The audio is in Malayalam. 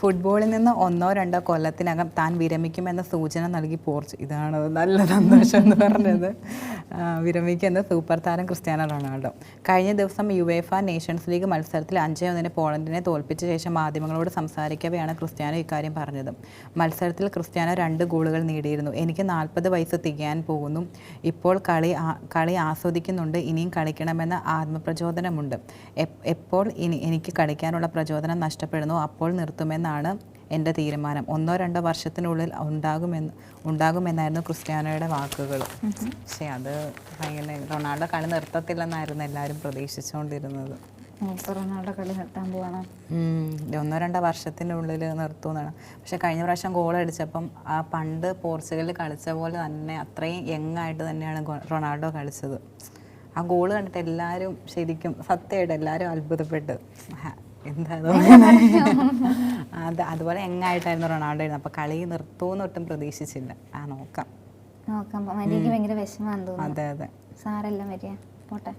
ഫുട്ബോളിൽ നിന്ന് ഒന്നോ രണ്ടോ കൊല്ലത്തിനകം താൻ വിരമിക്കുമെന്ന സൂചന നൽകി പോർച്ചു. ഇതാണ് നല്ല സന്തോഷം എന്ന് പറഞ്ഞത്. വിരമിക്കുന്ന സൂപ്പർ താരം ക്രിസ്ത്യാനോ റൊണാൾഡോ. കഴിഞ്ഞ ദിവസം യുവേഫ നേഷൻസ് ലീഗ് മത്സരത്തിൽ അഞ്ചേ ഒന്നിന് പോളണ്ടിനെ തോൽപ്പിച്ച ശേഷം മാധ്യമങ്ങളോട് സംസാരിക്കവെയാണ് ക്രിസ്ത്യാനോ ഇക്കാര്യം പറഞ്ഞത്. മത്സരത്തിൽ ക്രിസ്ത്യാനോ രണ്ട് ഗോളുകൾ നേടിയിരുന്നു. എനിക്ക് നാൽപ്പത് വയസ്സ് തികയാൻ പോകുന്നു. ഇപ്പോൾ കളി കളി ആസ്വദിക്കുന്നുണ്ട്. ഇനിയും കളിക്കണമെന്ന ആത്മപ്രചോദനമുണ്ട്. എപ്പോൾ ഇനി എനിക്ക് കളിക്കാനുള്ള പ്രചോദനം നഷ്ടപ്പെടുന്നു. അപ്പോൾ നിർത്തുമെന്നാണ് എന്റെ തീരുമാനം. ഒന്നോ രണ്ടോ വർഷത്തിനുള്ളിൽ ഉണ്ടാകുമെന്ന് ഉണ്ടാകുമെന്നായിരുന്നു ക്രിസ്ത്യാനോയുടെ വാക്കുകൾ. പക്ഷേ അത് ഭയങ്കര റൊണാൾഡോ കളി നിർത്തത്തില്ലെന്നായിരുന്നു എല്ലാവരും പ്രതീക്ഷിച്ചുകൊണ്ടിരുന്നത്. റൊണാൾഡോ കളി നിർത്താൻ പോവാണ്. ഒന്നോ രണ്ടോ വർഷത്തിനുള്ളിൽ നിർത്തുമെന്നാണ്. പക്ഷെ കഴിഞ്ഞ പ്രാവശ്യം ഗോൾ അടിച്ചപ്പം ആ പണ്ട് പോർച്ചുഗലിൽ കളിച്ച പോലെ തന്നെ അത്രയും യങ് ആയിട്ട് തന്നെയാണ് റൊണാൾഡോ കളിച്ചത്. ആ ഗോൾ കണ്ടിട്ട് എല്ലാവരും ശരിക്കും സത്യമായിട്ട് എല്ലാവരും അത്ഭുതപ്പെട്ട്. എന്താ ഇത് അത് അതുപോലെ എങ്ങായിട്ടായിരുന്നു റൊണാൾഡോ ആയിരുന്നു അപ്പോൾ കളി നിർത്തുമെന്ന് ഒട്ടും പ്രതീക്ഷിച്ചില്ല. ആ നോക്കാം. നോക്കാം. മരിയക്ക് ഭയങ്കര വിഷമാന്ന് തോന്നുന്നു. അതെ അതെ. സാറെല്ലാം വരിക. പോട്ടെ.